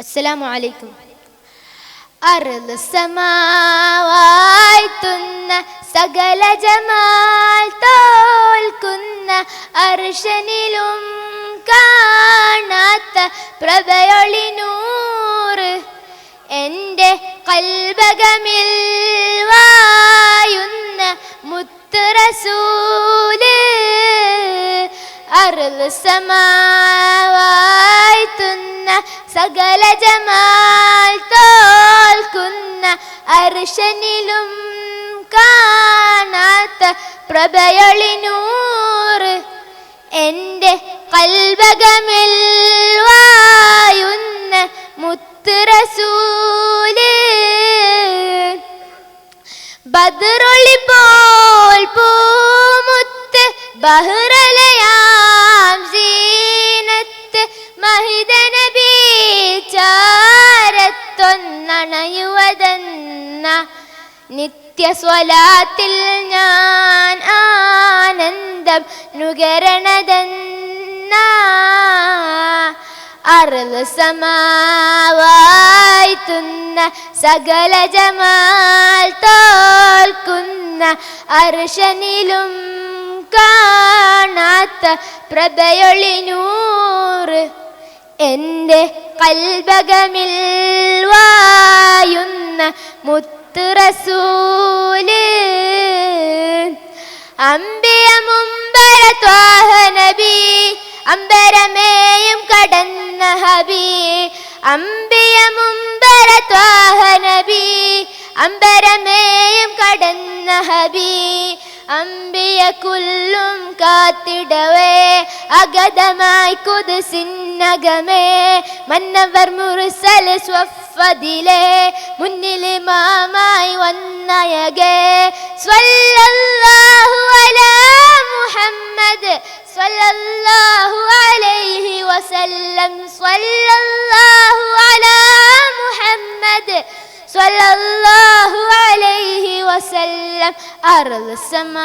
അസ്സലാമു അലൈക്കും അറുത് സമാവായ്ത്തുന്ന സകല ജമാൽ തോൽക്കുന്ന അർഷനിലും കാണാത്ത പ്രഭയൊളിനൂറ് എന്റെ കൽബകമിൽ വായുന്ന സമാവായ്ത്തുന്ന സകല ജമാൽ തോൽക്കുന്ന അർഷനിലും കാണാത്ത പ്രഭയൊളിനൂറ് എന്റെ കൽവകമിൽ വായുന്ന മുത്തുറസൂൽ. ബദറൊളി പോൽ മഹിതന ചാരത്തൊന്നണയുവതെന്ന നിത്യസ്വലാത്തിൽ ഞാൻ ആനന്ദം നുകരണതെന്ന അറുത് സമാവായ്ത്തുന്ന സകല ജമാൽ തോൽക്കുന്ന അർഷനിലും കാണാത്ത പ്രഭയൊളിനൂറ് എന്റെ കൽബകമിൽ വായുന്ന മുത്തുറസൂൽ. അമ്പിയ മുമ്പര ത്വാഹനബി അമ്പരമേയും കടന്ന ഹബി. അമ്പിയ മുമ്പര ത്വാഹനബി അമ്പരമേയും കടന്ന ഹബി. അമ്പിയ കുല്ലും കാത്തിടവേ أجد أقدماي قدس النجمة من نفر مرسل سوف سوفدلي من لي ما معي وأنا يجي صلى الله على محمد صلى الله عليه وسلم. صلى الله വസല്ലം അറുത് സമാവായ്ത്തുന്ന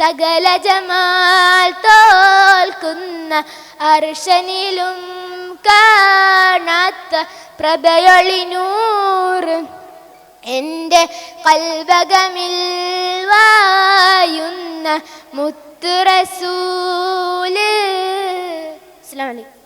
സകല ജമാൽ തോൽക്കുന്ന അർഷനിലും കാണാത്ത പ്രഭയൊളിനൂറ് എന്റെ കൽവകമിൽ വായുന്ന മുത്തുറസൂൽ. അസ്സലാമു അലൈക്കും.